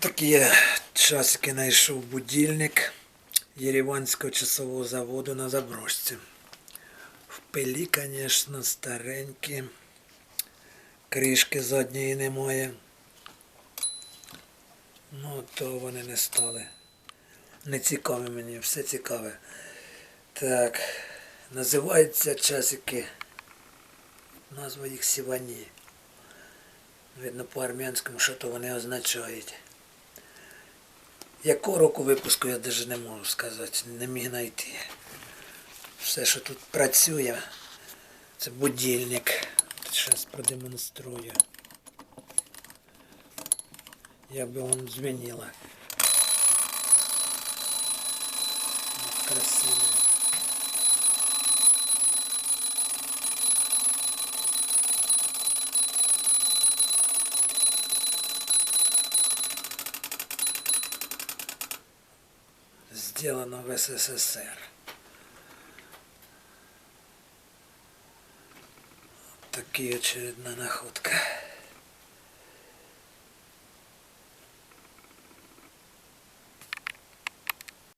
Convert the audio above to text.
Такі часики знайшов будильник Єреванського часового заводу на заброшці. В пилі, звісно, старенькі. Кришки задньої немає. Ну, то вони не стали. Не цікаві мені, все цікаве. Так, називаються часики. Назва їх Сівані. Видно по-армянському, що то вони означають. Якого року випуску я навіть не можу сказати, не міг знайти. Все, що тут працює, це будильник. Зараз продемонструю. Як би вам дзвонила. Красиво. Сделано в СССР. Такие очередная находка.